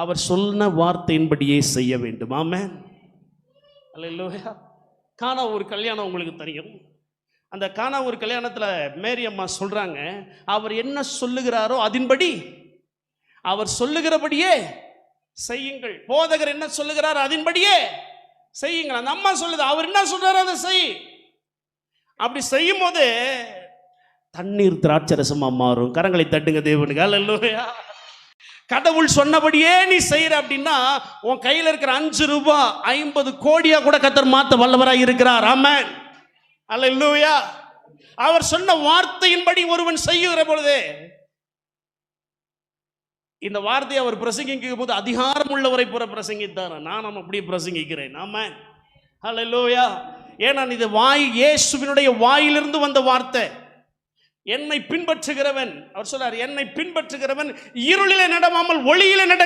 அவர் சொன்ன வார்த்தையின்படியே செய்ய வேண்டும். ஆமென். அல்லேலூயா. காணா ஒரு கல்யாணம் உங்களுக்கு தெரியும். அந்த காணா ஒரு கல்யாணத்தில் மேரி அம்மா சொல்கிறாங்க அவர் என்ன சொல்லுகிறாரோ அதன்படி அவர் சொல்லுகிறபடியே செய்யுங்கள். போதகர் என்ன சொல்லுகிறார் அதன்படியே செய்யுங்கள். அந்த அம்மா சொல்லுது அவர் என்ன சொல்றாரோ அதை செய். அப்படி செய்யும் போது தண்ணீர் திராட்சரசமாக மாறும். கரங்களை தட்டுங்க தேவனுக்கு. அல்லேலூயா. கடவுள் சொன்னபடியே நீ செய்யற அப்படின்னா உன் கையில் இருக்கிற அஞ்சு ரூபாய் ஐம்பது கோடியா கூட கத்தர் மாத்த வல்லவராக இருக்கிறார். ஆமன். அல்ல இல்லையா அவர் சொன்ன வார்த்தையின்படி ஒருவன் செய்யுகிற பொழுது இந்த வார்த்தையை அவர் பிரசங்கிக்கும் போது அதிகாரம் உள்ளவரை புற பிரசங்கித்தார். நான் அப்படியே பிரசங்கிக்கிறேன். நாம ஹலோ லோயா ஏன்னா இது வாய் இயேசுவினுடைய வாயிலிருந்து வந்த வார்த்தை. என்னை பின்பற்றுகிறவன் அவர் சொல்றார் என்னை பின்பற்றுகிறவன் இருளிலே நடவாமல் ஒளியிலே நட